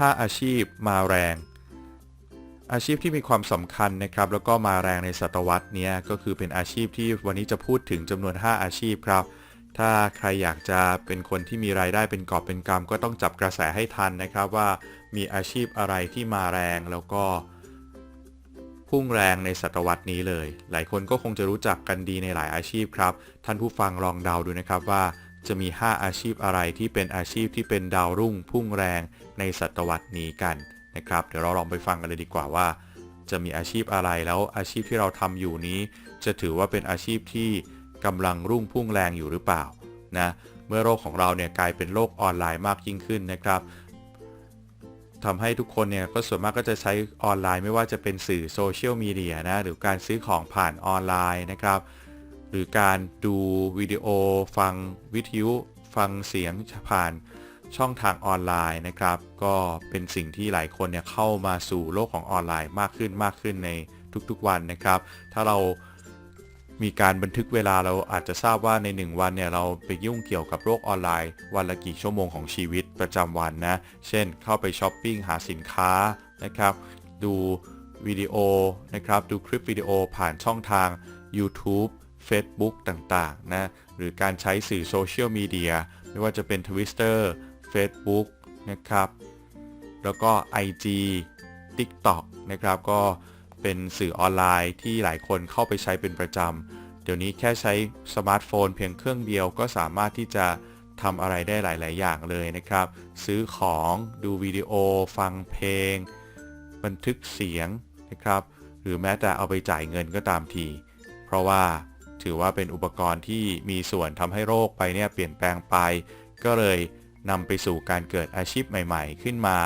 5 อาชีพมาแรง อาชีพที่มีความสำคัญนะครับ แล้วก็มาแรงในศตวรรษนี้ก็คือเป็นอาชีพที่วันนี้จะพูดถึงจำนวน 5 อาชีพครับ ถ้าใครอยากจะเป็นคนที่มีรายได้เป็นกอบเป็นกำก็ต้องจับกระแสให้ทันนะครับว่ามีอาชีพอะไรที่มาแรงแล้วก็พุ่งแรงในศตวรรษนี้เลย หลายคนก็คงจะรู้จักกันดีในหลายอาชีพครับ ท่านผู้ฟังลองเดาดูนะครับว่า จะมี 5 อาชีพอะไรที่เป็นอาชีพที่เป็นดาวรุ่งพุ่งแรงในศตวรรษนี้กันนะครับ เดี๋ยวเราลองไปฟังกันเลยดีกว่าว่า จะมีอาชีพอะไรแล้วอาชีพที่เราทำอยู่นี้ จะถือว่าเป็นอาชีพที่กำลังรุ่งพุ่งแรงอยู่หรือเปล่านะเมื่อโลกของเราเนี่ยกลายเป็นโลกออนไลน์มากยิ่งขึ้นนะครับทำให้ทุกคนเนี่ยก็ส่วนมากก็จะใช้ออนไลน์ไม่ว่าจะเป็นสื่อโซเชียลมีเดียนะหรือการซื้อของผ่านออนไลน์นะครับ รือการดูวิดีโอ ฟังวิทยุฟังเสียงผ่านช่องทางออนไลน์นะครับ ก็เป็นสิ่งที่หลายคนเนี่ยเข้ามาสู่โลกของออนไลน์มากขึ้นมากขึ้นในทุกๆวันนะครับ ถ้าเรามีการบันทึกเวลาเราอาจจะทราบว่าใน 1 วันเนี่ยเราไปยุ่งเกี่ยวกับโลกออนไลน์ วันละกี่ชั่วโมงของชีวิตประจำวันนะ เช่นเข้าไปช้อปปิ้งหาสินค้านะครับ ดูวิดีโอนะครับ ดูคลิปวิดีโอผ่านช่องทาง YouTube Facebook ต่างๆนะหรือการใช้สื่อโซเชียลมีเดียไม่ว่าจะเป็น Twitter Facebook นะครับแล้วก็ IG TikTok นะครับก็เป็นสื่อออนไลน์ที่หลายคนเข้าไปใช้เป็นประจำ เดี๋ยวนี้แค่ใช้สมาร์ทโฟนเพียงเครื่องเดียวก็สามารถที่จะทำอะไรได้หลาย ๆ อย่างเลยนะครับ ซื้อของดูวิดีโอ ฟังเพลง บันทึกเสียงนะครับ หรือแม้แต่เอาไปจ่ายเงินก็ตามที เพราะว่า ถือว่าเป็นอุปกรณ์ที่มีส่วนทำให้โรคไปเนี่ยเปลี่ยนแปลงไป ก็เลยนำไปสู่การเกิดอาชีพใหม่ ๆ ขึ้นมา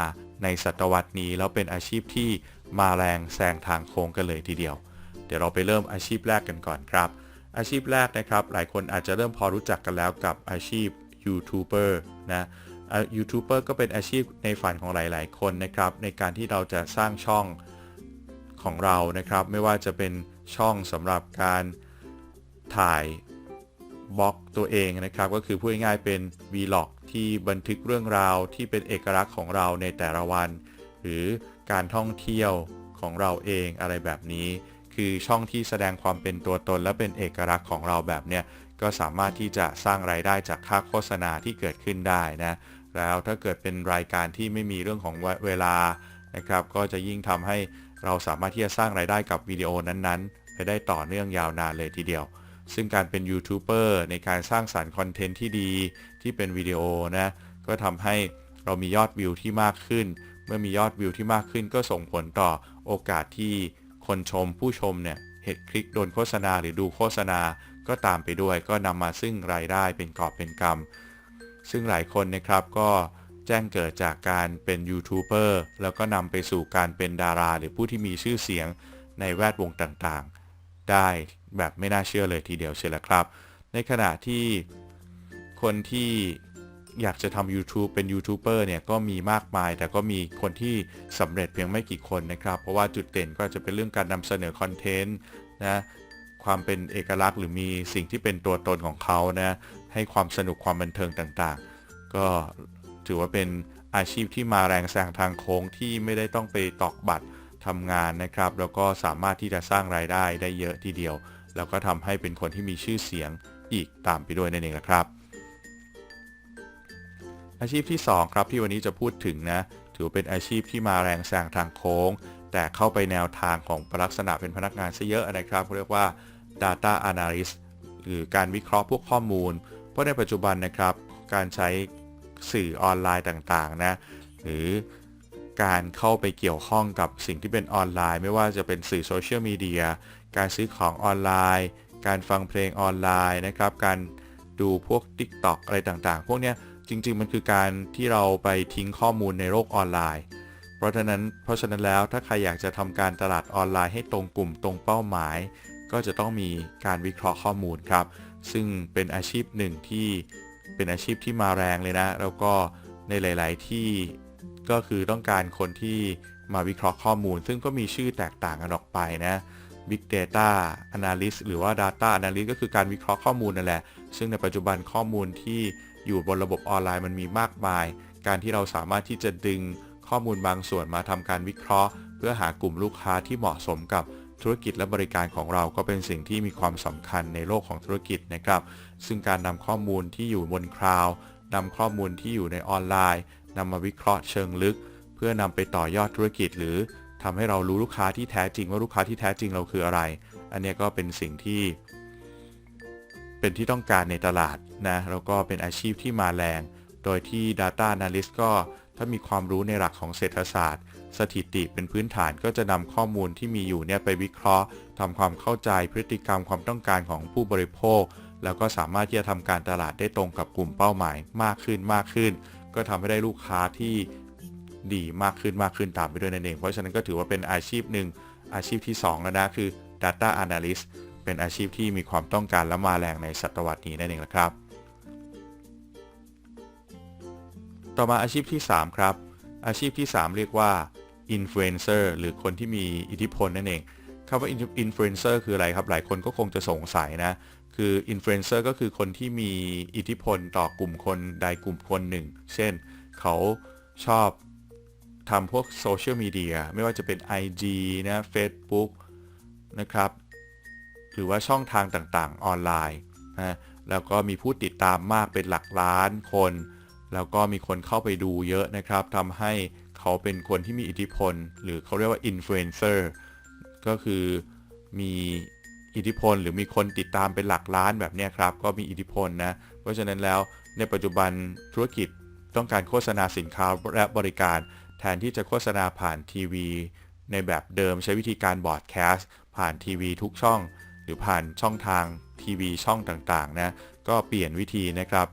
ในศตวรรษนี้แล้วเป็นอาชีพที่มาแรงแซงทางโค้งกันเลยทีเดียว เดี๋ยวเราไปเริ่มอาชีพแรกกันก่อนครับ อาชีพแรกนะครับ หลายคนอาจจะเริ่มพอรู้จักกันแล้วกับอาชีพยูทูบเบอร์นะยูทูบเบอร์ก็เป็นอาชีพในฝันของหลาย ๆ คนนะครับ ในการที่เราจะสร้างช่องของเรานะครับ ไม่ว่าจะเป็นช่องสำหรับการ ถ่ายบล็อกตัวเองนะครับ ก็คือพูดง่ายๆเป็น Vlog ที่บันทึกเรื่องราวที่เป็นเอกลักษณ์ของเราในแต่ละวัน หรือการท่องเที่ยวของเราเองอะไรแบบนี้ คือช่องที่แสดงความเป็นตัวตนและเป็นเอกลักษณ์ของเราแบบเนี้ยก็สามารถที่จะสร้างรายได้จากค่าโฆษณาที่เกิดขึ้นได้นะแล้วถ้าเกิดเป็นรายการที่ไม่มีเรื่องของเวลานะครับก็จะยิ่งทำให้เราสามารถที่จะสร้างรายได้กับวิดีโอนั้นๆ ไปได้ต่อเนื่องยาวนานเลยทีเดียว ซึ่งการเป็นยูทูบเบอร์ในการสร้างสารรค์คอนเทนต์ที่ดีที่เป็นวิดีโอนะ ก็ทำให้เรามียอดวิวที่มากขึ้น เมื่อมียอดวิวที่มากขึ้น ก็ส่งผลต่อโอกาสที่คนชมผู้ชมเนี่ยเห็นคลิกโดนโฆษณาหรือดูโฆษณาก็ตามไปด้วย ก็นำมาซึ่งรายได้เป็นกอบเป็นกำซึ่งหลายคนนะครับก็แจ้งเกิดจากการเป็นยูทูบเบอร์แล้วก็นำไปสู่การเป็นดารา หรือผู้ที่มีชื่อเสียงในแวดวงต่างๆ ได้แบบไม่น่าเชื่อเลยทีเดียวเชียวละครับ ในขณะที่คนที่อยากจะทำ YouTube เป็นยูทูบเบอร์เนี่ยก็มีมากมาย แต่ก็มีคนที่สำเร็จเพียงไม่กี่คนนะครับ เพราะว่าจุดเด่นก็จะเป็นเรื่องการนำเสนอคอนเทนต์นะความเป็นเอกลักษณ์หรือมีสิ่งที่เป็นตัวตนของเขานะให้ความสนุกความบันเทิงต่างๆ ก็ถือว่าเป็นอาชีพที่มาแรงแซงทางโค้งที่ไม่ได้ต้องไปตอกบัตร ทำงานนะครับ แล้วก็สามารถที่จะสร้างรายได้ได้เยอะทีเดียว แล้วก็ทำให้เป็นคนที่มีชื่อเสียงอีกตามไปด้วยนั่นเองนะครับ อาชีพที่ 2 ครับที่วันนี้จะพูดถึงนะถือเป็นอาชีพที่มาแรงแซงทางโค้ง แต่เข้าไปแนวทางของลักษณะเป็นพนักงานซะเยอะนะครับเรียกว่า data analyst หรือการวิเคราะห์พวกข้อมูล เพราะในปัจจุบันนะครับ การใช้สื่อออนไลน์ต่างๆนะ หรือ การเข้าไปเกี่ยวข้องกับสิ่งที่เป็นออนไลน์ ไม่ว่าจะเป็นสื่อโซเชียลมีเดียการซื้อของออนไลน์ การฟังเพลงออนไลน์นะครับการดูพวก TikTok อะไรต่างๆ พวกนี้จริง ๆ มันคือการที่เราไปทิ้งข้อมูลในโลกออนไลน์ เพราะฉะนั้นเพราะฉะนั้นแล้วถ้าใครอยากจะทำการตลาดออนไลน์ให้ตรงกลุ่มตรงเป้าหมาย ก็จะต้องมีการวิเคราะห์ข้อมูลครับ ซึ่งเป็นอาชีพหนึ่งที่เป็นอาชีพที่มาแรงเลยนะ แล้วก็ในหลาย ๆ ที่ ก็คือต้องการคนที่มาวิเคราะห์ข้อมูล ซึ่งก็มีชื่อแตกต่างกันออกไปนะ Big Data Analyst หรือว่า Data Analyst ก็คือการวิเคราะห์ข้อมูลนั่นแหละ ซึ่งในปัจจุบันข้อมูลที่อยู่บนระบบออนไลน์มันมีมากมาย การที่เราสามารถที่จะดึงข้อมูลบางส่วนมาทำการวิเคราะห์ เพื่อหากลุ่มลูกค้าที่เหมาะสมกับธุรกิจและบริการของเราก็เป็นสิ่งที่มีความสำคัญในโลกของธุรกิจนะครับ ซึ่งการนำข้อมูลที่อยู่บนคลาวด์นำข้อมูลที่อยู่ในออนไลน์ นำมาวิเคราะห์เชิงลึก เพื่อนำไปต่อยอดธุรกิจ หรือทำให้เรารู้ลูกค้าที่แท้จริงว่าลูกค้าที่แท้จริงเราคืออะไร อันนี้ก็เป็นสิ่งที่ เป็นที่ต้องการในตลาดนะแล้วก็เป็นอาชีพที่มาแรง โดยที่ Data Analyst ก็ถ้ามีความรู้ในหลักของเศรษฐศาสตร์ สถิติเป็นพื้นฐานก็จะนำข้อมูลที่มีอยู่เนี่ยไปวิเคราะห์ทำความเข้าใจพฤติกรรมความต้องการของผู้บริโภค แล้วก็สามารถที่จะทำการตลาดได้ตรงกับกลุ่มเป้าหมายมากขึ้นมากขึ้น ก็ทำให้ได้ลูกค้าที่ดีมากขึ้นมากขึ้นตามไปด้วยนั่นเอง เพราะฉะนั้นก็ถือว่าเป็นอาชีพหนึ่งอาชีพที่ 2 แล้วนะ คือ Data Analyst เป็นอาชีพที่มีความต้องการและมาแรงในศตวรรษนี้นั่นเองนะครับ ต่อมาอาชีพที่ 3 ครับ อาชีพที่ 3 เรียกว่า Influencer หรือคนที่มีอิทธิพลนั่นเอง คำว่า Influencer คืออะไรครับ หลายคนก็คงจะสงสัยนะ คือ Influencer ก็คือคนที่มีอิทธิพลต่อกลุ่มคนใดกลุ่มคนหนึ่ง เช่น เขาชอบทำพวกโซเชียลมีเดียไม่ว่าจะเป็น IG นะ Facebook นะครับ หรือว่าช่องทางต่างๆ ออนไลน์นะแล้วก็มีผู้ติดตามมากเป็นหลักล้านคน แล้วก็มีคนเข้าไปดูเยอะนะครับทำให้เขาเป็นคนที่มีอิทธิพล หรือเขาเรียกว่าอินฟลูเอนเซอร์ ก็คือมีอิทธิพลหรือมีคนติดตามเป็นหลักล้านแบบนี้ครับ ก็มีอิทธิพลนะ เพราะฉะนั้นแล้วในปัจจุบันธุรกิจต้องการโฆษณาสินค้าและบริการ แทนที่จะโฆษณาผ่านทีวี ในแบบเดิมใช้วิธีการบอร์ดแคสต์ผ่านทีวีทุกช่อง หรือผ่านช่องทางทีวีช่องต่างๆนะก็เปลี่ยนวิธีนะครับ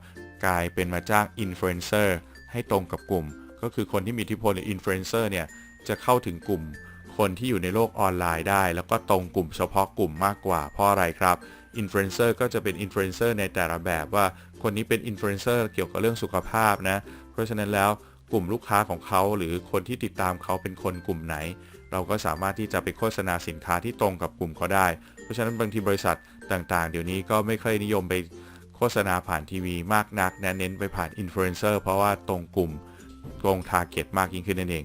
กลายเป็นมาจ้างอินฟลูเอนเซอร์ให้ตรงกับกลุ่ม ก็คือคนที่มีอิทธิพลหรืออินฟลูเอนเซอร์เนี่ยจะเข้าถึงกลุ่ม คนที่อยู่ในโลกออนไลน์ได้ แล้วก็ตรงกลุ่มเฉพาะกลุ่มมากกว่า เพราะอะไรครับอินฟลูเอนเซอร์ก็จะเป็นอินฟลูเอนเซอร์ในแต่ละแบบว่า คนนี้เป็นอินฟลูเอนเซอร์เกี่ยวกับเรื่องสุขภาพนะ เพราะฉะนั้นแล้วกลุ่มลูกค้าของเขาหรือคนที่ติดตามเขาเป็นคนกลุ่มไหน เราก็สามารถที่จะไปโฆษณาสินค้าที่ตรงกับกลุ่มเขาได้ เพราะฉะนั้นบางทีบริษัทต่างๆ เดี๋ยวนี้ก็ไม่ค่อยนิยมไปโฆษณาผ่านทีวีมากนักนะเน้นไปผ่านอินฟลูเอนเซอร์เพราะว่าตรงกลุ่มตรงทาร์เก็ตมากยิ่งขึ้นนั่นเอง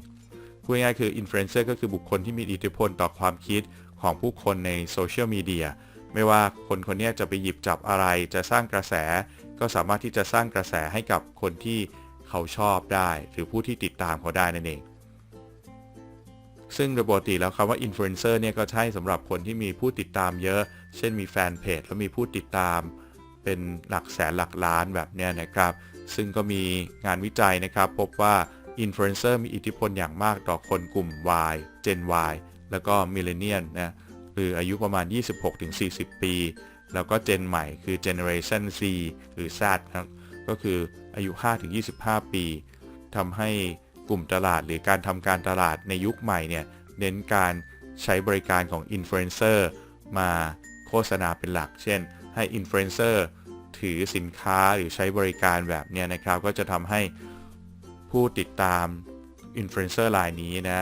พูดง่ายๆคืออินฟลูเอนเซอร์ก็คือบุคคลที่มีอิทธิพลต่อความคิดของผู้คนในโซเชียลมีเดียไม่ว่าคนคนนี้จะไปหยิบจับอะไรจะสร้างกระแส ก็สามารถที่จะสร้างกระแสให้กับคนที่เขาชอบได้ หรือผู้ที่ติดตามเขาได้นั่นเอง ซึ่งโดยปกติแล้วคำว่าอินฟลูเอนเซอร์เนี่ยก็ใช่สำหรับคนที่มีผู้ติดตามเยอะ เช่นมีแฟนเพจแล้วมีผู้ติดตาม เป็นหลักแสนหลักล้านแบบนี้นะครับ ซึ่งก็มีงานวิจัยนะครับ พบว่า อินฟลูเอนเซอร์มีอิทธิพลอย่างมากต่อคนกลุ่ม Y Gen Y แล้วก็มิเลเนียนนะหรืออายุประมาณ 26-40 ปี แล้วก็เจนใหม่คือ Generation Z หรือ Z ครับก็คืออายุ 5-25 ปีทำให้กลุ่มตลาดหรือการทำการตลาดในยุคใหม่เนี่ยเน้นการใช้บริการของอินฟลูเอนเซอร์มาโฆษณาเป็นหลัก เช่น ให้อินฟลูเอนเซอร์ถือสินค้าหรือใช้บริการแบบนี้นะครับ ก็จะทำให้ ผู้ติดตามอินฟลูเอนเซอร์รายนี้นะ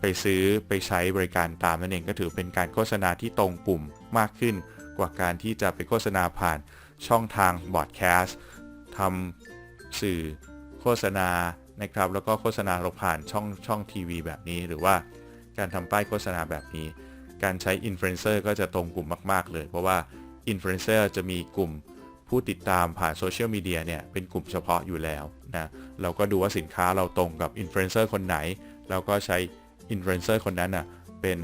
ไปซื้อไปใช้บริการตามนั่นเองก็ถือเป็นการโฆษณาที่ตรงกลุ่มมากขึ้น กว่าการที่จะไปโฆษณาผ่านช่องทางบอร์ดแคสต์ทำสื่อโฆษณานะครับ แล้วก็โฆษณาเราผ่านช่องช่องทีวีแบบนี้ หรือว่าการทำป้ายโฆษณาแบบนี้ การใช้อินฟลูเอนเซอร์ก็จะตรงกลุ่มมาก ๆ เลย เพราะว่าอินฟลูเอนเซอร์จะมีกลุ่ม ผู้ติดตามผ่านโซเชียลมีเดียเนี่ยเป็นกลุ่มเฉพาะอยู่แล้วนะเราก็ดูว่าสินค้าเราตรงกับอินฟลูเอนเซอร์คนไหนเราก็ใช้อินฟลูเอนเซอร์คนนั้นอะเป็น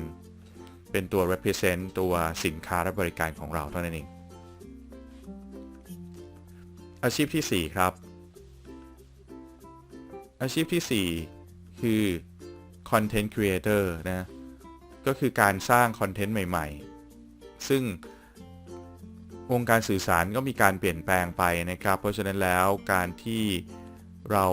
เป็นตัว represent ตัวสินค้าและบริการของเราเท่านั้นเอง อาชีพที่ 4 ครับ อาชีพที่ 4 คือ Content Creator นะ ก็คือการสร้างคอนเทนต์ใหม่ ๆ ซึ่ง วงการสื่อสารก็มีการเปลี่ยนแปลงไปนะครับ เพราะฉะนั้นแล้วการที่เรา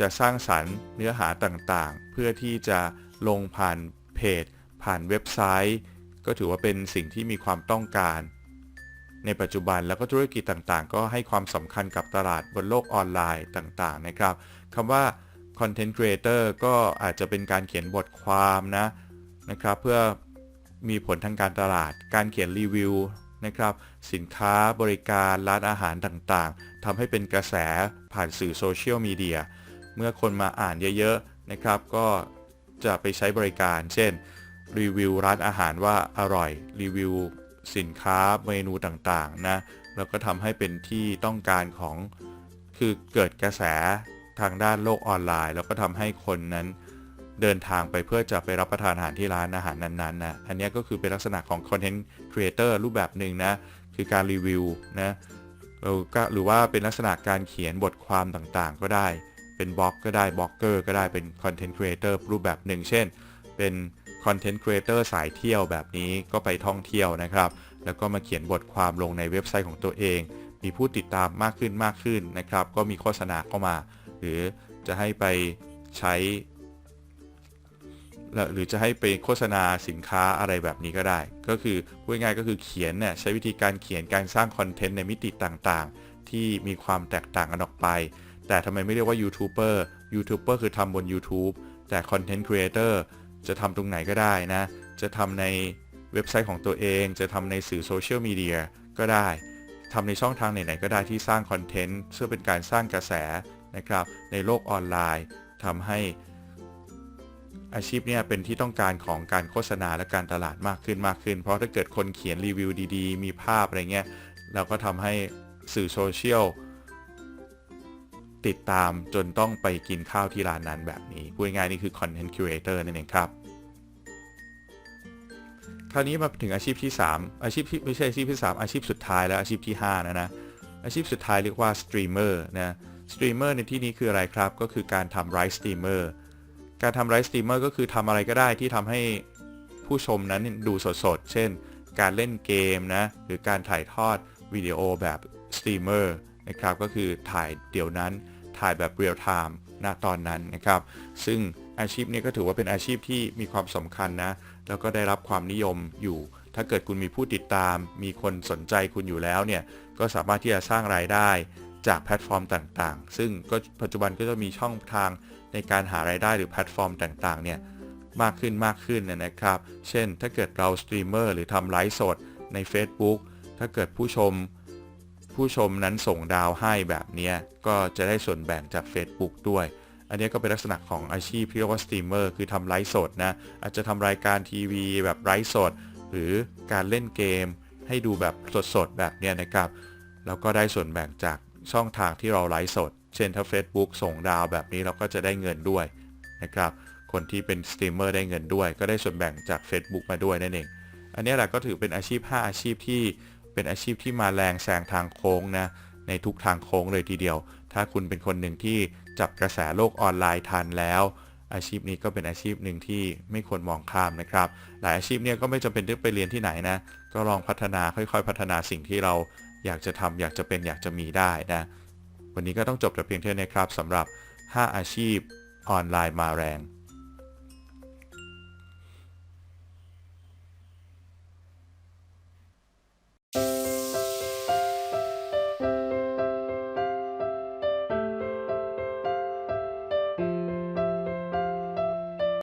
จะสร้างสรรค์เนื้อหาต่างๆ เพื่อที่จะลงผ่านเพจ ผ่านเว็บไซต์ ก็ถือว่าเป็นสิ่งที่มีความต้องการ ในปัจจุบันแล้วก็ธุรกิจต่างๆ ก็ให้ความสำคัญกับตลาดบนโลกออนไลน์ต่างๆนะครับคำว่า Content Creator ก็อาจจะเป็นการเขียนบทความนะนะครับ เพื่อมีผลทางการตลาด การเขียนรีวิว นะครับ สินค้าบริการร้านอาหารต่างๆทำให้เป็นกระแสผ่านสื่อโซเชียลมีเดียเมื่อคนมาอ่านเยอะๆนะครับ ก็จะไปใช้บริการ เช่น รีวิวร้านอาหารว่าอร่อย รีวิวสินค้าเมนูต่างๆนะแล้วก็ทำให้เป็นที่ต้องการของคือเกิดกระแสทางด้านโลกออนไลน์ แล้วก็ทำให้คนนั้น เดินทางไปเพื่อจะไปรับประทานอาหารที่ร้านอาหารนั้นๆนะอันนี้ก็คือเป็นลักษณะของคอนเทนต์ครีเอเตอร์รูปแบบหนึ่งนะ คือการรีวิวนะเราก็หรือว่าเป็นลักษณะการเขียนบทความต่างๆ ก็ได้ เป็นบล็อกก็ได้บล็อกเกอร์ก็ได้เป็นคอนเทนต์ครีเอเตอร์รูปแบบหนึ่ง เช่น เป็นคอนเทนต์ครีเอเตอร์สายเที่ยวแบบนี้ก็ไปท่องเที่ยวนะครับ แล้วก็มาเขียนบทความลงในเว็บไซต์ของตัวเอง มีผู้ติดตามมากขึ้นมากขึ้นนะครับ ก็มีโฆษณาเข้ามา หรือจะให้ไปใช้ หรือจะให้ไปโฆษณาสินค้าอะไรแบบนี้ก็ได้ ก็คือพูดง่ายๆก็คือเขียนเนี่ยใช้วิธีการเขียนการสร้างคอนเทนต์ในมิติต่างๆ ที่มีความแตกต่างกันออกไป แต่ทำไมไม่เรียกว่ายูทูบเบอร์ยูทูบเบอร์คือทำบน YouTube แต่คอนเทนต์ครีเอเตอร์จะทำตรงไหนก็ได้นะ จะทำในเว็บไซต์ของตัวเอง จะทำในสื่อโซเชียลมีเดียก็ได้ทำในช่องทางไหนๆก็ได้ที่สร้างคอนเทนต์เพื่อเป็นการสร้างกระแสนะครับในโลกออนไลน์ทำให้ อาชีพเนี่ยเป็นที่ต้องการของการโฆษณาและการตลาดมากขึ้นมากขึ้น เพราะถ้าเกิดคนเขียนรีวิวดีๆ มีภาพอะไรเงี้ยเราก็ทำให้สื่อโซเชียลติดตามจนต้องไปกินข้าวที่ร้านนั้นแบบนี้ พูดง่ายๆนี่คือ Content Curator นั่นเองครับ คราวนี้มาถึงอาชีพที่ 3 อาชีพที่ไม่ใช่อาชีพที่ 3 อาชีพสุดท้ายแล้วอาชีพที่ 5 นะนะ อาชีพสุดท้ายเรียกว่าสตรีมเมอร์นะสตรีมเมอร์ในที่นี้คืออะไรครับ ก็คือการทำไลฟ์สตรีมเมอร์ การทำไลฟ์สตรีมเมอร์ก็คือทำอะไรก็ได้ที่ทำให้ผู้ชมนั้นดูสดๆ เช่น การเล่นเกมนะ หรือการถ่ายทอดวิดีโอแบบสตรีมเมอร์นะครับ ก็คือถ่ายเดี๋ยวนั้น ถ่ายแบบเรียลไทม์ณตอนนั้นนะครับ ซึ่งอาชีพนี้ก็ถือว่าเป็นอาชีพที่มีความสำคัญนะ แล้วก็ได้รับความนิยมอยู่ ถ้าเกิดคุณมีผู้ติดตาม มีคนสนใจคุณอยู่แล้วเนี่ย ก็สามารถที่จะสร้างรายได้จากแพลตฟอร์มต่างๆ ซึ่งก็ปัจจุบันก็จะมีช่องทาง ในการหารายได้หรือแพลตฟอร์มต่างๆเนี่ยมากขึ้นมากขึ้นนะครับ เช่น ถ้าเกิดเราสตรีมเมอร์หรือทำไลฟ์สดใน Facebook ถ้าเกิดผู้ชม ผู้ชมนั้นส่งดาวให้แบบนี้ก็จะได้ส่วนแบ่งจาก Facebook ด้วย อันนี้ก็เป็นลักษณะของอาชีพที่เรียกว่าสตรีมเมอร์คือทำไลฟ์สดนะอาจจะทำรายการทีวีแบบไลฟ์สด หรือการเล่นเกม ให้ดูแบบสดๆแบบนี้นะครับแล้วก็ได้ส่วนแบ่งจากช่องทางที่เราไลฟ์สด เช่นถ้า Facebook ส่งดาวแบบนี้เราก็จะได้เงินด้วยนะครับคนที่เป็นสตรีมเมอร์ได้เงินด้วย ก็ได้ส่วนแบ่งจาก Facebook มาด้วยนั่นเอง อันนี้แหละก็ถือเป็นอาชีพ 5 อาชีพที่เป็นอาชีพที่มาแรงแซงทางโค้งนะในทุกทางโค้งเลยทีเดียว ถ้าคุณเป็นคนหนึ่งที่จับกระแสโลกออนไลน์ทันแล้ว อาชีพนี้ก็เป็นอาชีพหนึ่งที่ไม่ควรมองข้ามนะครับ หลายอาชีพเนี่ยก็ไม่จำเป็นต้องไปเรียนที่ไหนนะ ก็ลองพัฒนาค่อยๆ พัฒนาสิ่งที่เราอยากจะทำอยากจะเป็นอยากจะมีได้นะ วันนี้ก็ต้องจบแต่เพียงเท่านี้ครับสำหรับ 5 อาชีพออนไลน์มาแรง